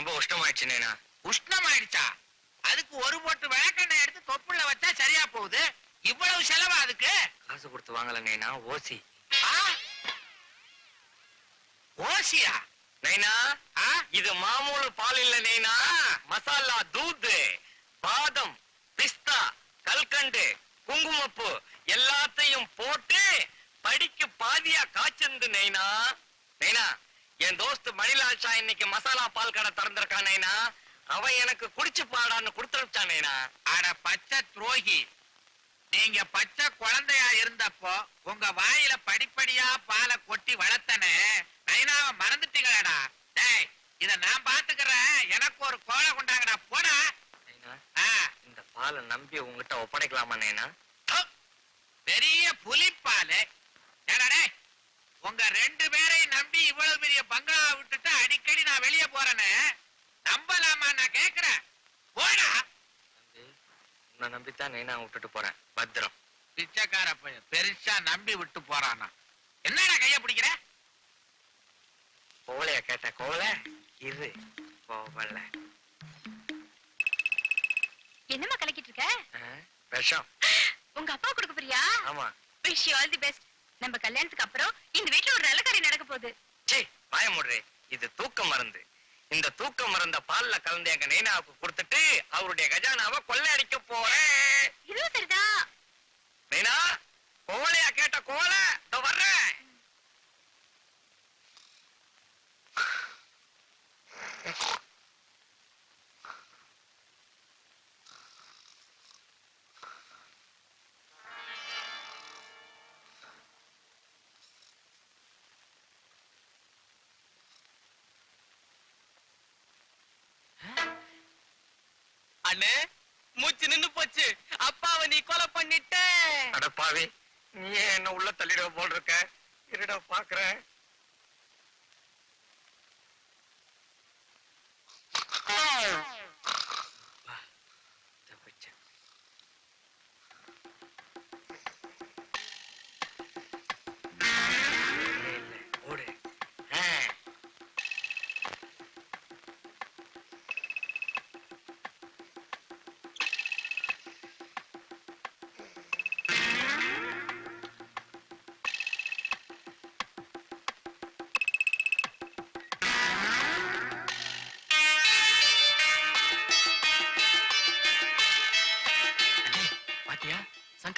ரொம்ப உஷ்டமாயிடுச்சு நைனா. உஷ்ணம் ஆயிடுச்சா அதுக்கு ஒரு போட்டு விளக்கெண்ணெய் எடுத்து தொப்புள்ள வச்சா சரியா போகுது. இவ்வளவு செலவா அதுக்கு? காசு கொடுத்து வாங்கல நைனா. ஓசி? ஓசியா? நைனா? இது மாமூலு பால் இல்ல நைனா. மசாலா தூது பாதம் பிஸ்தா கல்கண்டு குங்குமப்பூ எல்லாத்தையும் போட்டு படிக்கு பாதியா காய்ச்சிருந்து நைனா. நைனா என் தோஸ்து மணிலால் ஷா இன்னைக்கு மசாலா பால் கடை திறந்திருக்கான் நைனா. அவன் எனக்கு குடிச்சு பாடான்னு கொடுத்துருச்சான் நைனா. அட பச்சை துரோகி. நீங்க பச்சை குழந்தையா இருந்தப்போ உங்க வாயில படிப்படியா பாலை கொட்டி வளர்த்தனே. நைனாவை மறந்துட்டீங்களேடா. டேய் இத நான் பாத்துக்கிறேன். எனக்கு ஒரு கோலை கொண்டாங்கடா போடா. இந்த பாலை நம்பி உங்ககிட்ட ஒப்படைக்கலாமா நைனா தோ. பெரிய புலிப்பாலு ஏடா டேய் உங்க ரெண்டு பேரையும் நம்பி இவ்வளவு பெரிய பங்களாவை விட்டுட்டு அடிக்கடி நான் வெளியே போறேன்னு நம்பலாமா? நான் கேக்குறேன். போடா. உன்னை நம்பித்தான் நைனா விட்டுட்டு போறேன். பத்திரம். பிச்சைக்கார பையன் பெருசா நம்பி விட்டு போறானா. என்னடா கைய பிடிக்கிற? கோவலைய கேட்ட? கோவலை? இரு கோவலை. என்னம்மா கலக்கிட்டு இருக்க? விஷம். உங்க அப்பா கொடுக்க போறியா? ஆமா. விஷ் ஆல் தி பெஸ்ட் நம்ம கல்யாணத்துக்கு அப்புறம் இந்த வீட்டுல ஒரு நல்ல காரியம் நடக்க போகுது. சே வாய முடுறே. இது தூக்க மருந்து. இந்த தூக்க மருந்த பால்ல கலந்து எங்க நைனாவுக்கு கொடுத்துட்டு அவருடைய கஜானாவை கொள்ளையடிக்க அண்ணே மூச்சு நின்னு போச்சு. அப்பாவை நீ கொலை பண்ணிட்ட. அடப்பாவி நீ ஏன் என்ன உள்ள தள்ளிட போல் இருக்க? இருடா பாக்குறேன்.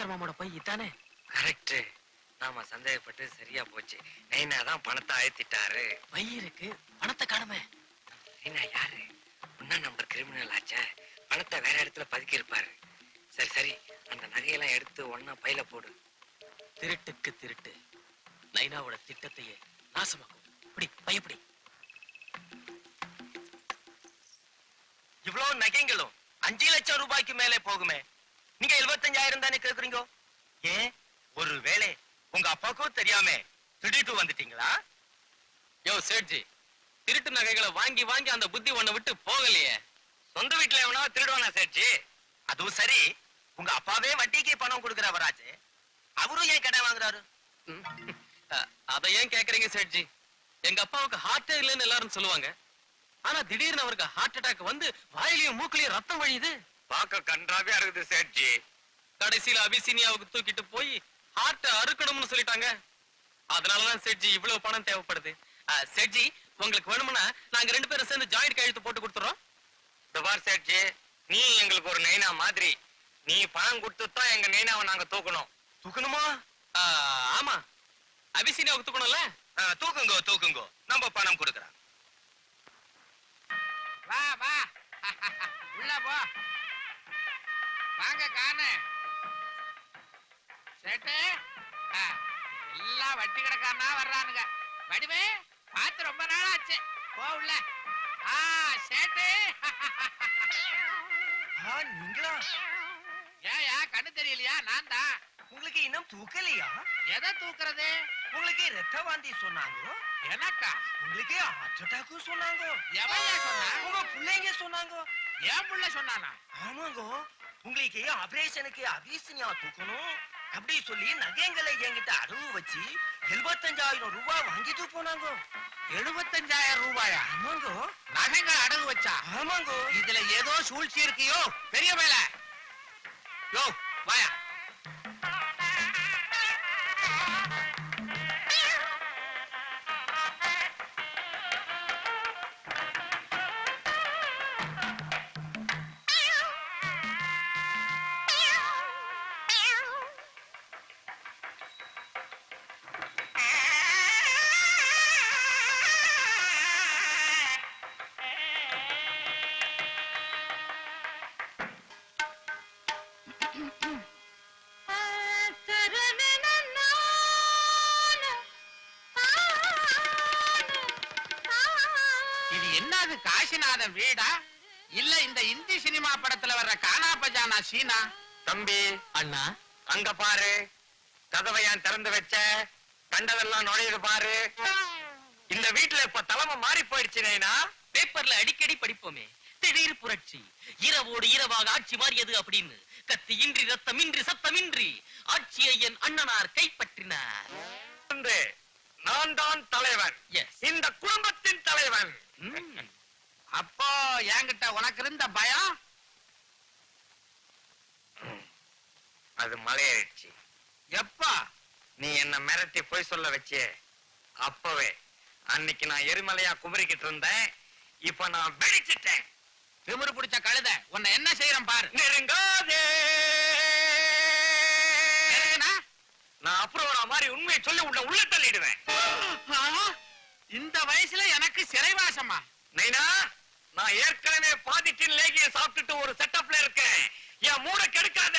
சங்கர் மாமோட பை இதானே? கரெக்ட் நாம சந்தேகப்பட்டு சரியா போச்சு. நைனா தான் பணத்தை அழுத்திட்டாரு. பை இருக்கு. பணத்தை காணுமே. நைனா யாரு? ஒன்னா நம்பர் கிரிமினல் ஆச்சே. பணத்தை வேற இடத்துல பதுக்கி இருப்பாரு சரி சரி. அந்த நகையெல்லாம் எடுத்து ஒன்னா பையில போடு. திருட்டுக்கு திருட்டு. நைனாவோட திட்டத்தையே நாசமாக்கும். இப்படி பயப்படி. இவ்வளவு நகைங்களும் அஞ்சு லட்சம் ரூபாய்க்கு மேலே போகுமே. எழுபத்தஞ்சாயிரம் தானே கேக்குறீங்க? ஏன் ஒரு வேலை உங்க அப்பாவுக்கும் தெரியாம திடீர்னு வந்துட்டீங்களா? யோ சேட்ஜி திருட்டு நகைகளை வாங்கி வாங்கி அந்த புத்தி உன்னை விட்டு போகலையே. சொந்த வீட்டுல எவனா திருடுவானா சேட்ஜி? அதுவும் சரி உங்க அப்பாவே வட்டிக்கு பணம் கொடுக்கறவராச்சு அவரும் ஏன் கடை வாங்குறாரு? அதை ஏன் கேக்குறீங்க சேட்ஜி? எங்க அப்பாவுக்கு ஹார்ட்டே இல்லைன்னு எல்லாரும் சொல்லுவாங்க. ஆனா திடீர்னு அவருக்கு ஹார்ட் அட்டாக் வந்து வாயிலையும் மூக்கிலையும் ரத்தம் வழியுது. பார்க்க கன்றாவே இருக்குது சேட்ஜி. கடைசியில அபிசீனியாவுக்கு தூக்கிட்டு போய் ஹார்ட் அறுக்கணும்னு சொல்லிட்டாங்க. அதனாலதான் செட்ஜி இவ்வளவு பணம் தேவைப்படுது. செட்ஜி உங்களுக்கு வேணும்னா நாங்க ரெண்டு பேரும் சேர்ந்து ஜாயிண்ட் கையெழுத்து போட்டு கொடுத்துறோம். துபார் சேட்ஜி நீ எங்களுக்கு ஒரு நைனா மாதிரி நீ பணம் கொடுத்து தான் எங்க நைனாவை நாங்க தூக்கணும். தூக்கணுமா? ஆ, ஆமா. அபிசீனியாவுக்கு தூக்கணும்ல? ஆ, தூக்குங்கோ தூக்குங்கோ. நம்ம பணம் கொடுக்குறோம். வா வா. உள்ள போ. வாங்க காணு. சேட்டு. எல்லாம் வட்டி கிடக்காரனா வர்றானுங்க. வடிவே பார்த்து ரொம்ப நாள் ஆச்சு போ உள்ள. ஆ சேட்டு. நீங்களா? ஏயா கண்ணு தெரியலையா? நான் தான். உங்களுக்கு இன்னும் தூக்கலையா? எதை தூக்குறது? உங்களுக்கு ரத்த வாந்தி சொன்னாங்க? எனக்கா? உங்களுக்கு ஹார்ட் அட்டாக் சொன்னாங்க? எவையா சொன்னா? உங்க பிள்ளைங்க சொன்னாங்க? என் புள்ள சொன்னானா? ஆமாங்க. உங்களுக்கு ஆபரேஷனுக்கு அபிசனியா தூக்கணும். அப்படி சொல்லி நகைங்களை என்கிட்ட அடவு வச்சு எழுபத்தஞ்சாயிரம் ரூபாய் வாங்கிட்டு போனாங்க. எழுபத்தஞ்சாயிரம் ரூபாயா? நகைங்க அடகு வச்சா? ஆமாங்கோ. இதுல ஏதோ சூழ்ச்சி இருக்கியோ? பெரிய வேலை யோ வாயா. காசிநாதன் வீடா? இல்ல இந்த இந்தி சினிமா படத்துல வர்ற கானா பஜானா சீனா? தம்பி. அண்ணா. அங்க பாரு. கதவை ஏன் திறந்து வச்ச? கண்டதெல்லாம் நுழையுது பாரு. இந்த வீட்டுல இப்ப தலைமை மாறி போயிடுச்சு நைனா. பேப்பர்ல அடிக்கடி படிப்போமே. திடீர் புரட்சி. இரவோடு இரவாக ஆட்சி மாறியது அப்படின்னு. கத்தி இன்றி ரத்தமின்றி சத்தமின்றி. ஆட்சியை என் அண்ணனார் கைப்பற்றினார். நான் தான் தலைவன் எஸ் இந்த குடும்பத்தின் தலைவன் அப்போ என்கிட்ட உனக்கு இருந்த பயம்? அது மலையேறிடுச்சு. எப்பா? நீ என்ன மிரட்டி போய் சொல்ல வச்சே. அப்பவே அன்னைக்கு நான் எரிமலையா குமரிக்கிட்டு இருந்தேன். இப்ப நான் வெடிச்சிட்டேன். திமிரு பிடிச்ச கழுத உன்னை என்ன செய்யறேன் பாரு. நெருங்காதே? நான் அப்புறம் மாதிரி உண்மையை சொல்லி உன்னை உள்ள தள்ளிடுவேன். இந்த வயசுல எனக்கு சிறைவாசமா? நைனா நான் ஏற்கனவே பாதிட்டின் லேகிய சாப்பிட்டுட்டு ஒரு செட்டப்ல இருக்கேன். என் மூட கெடுக்காத.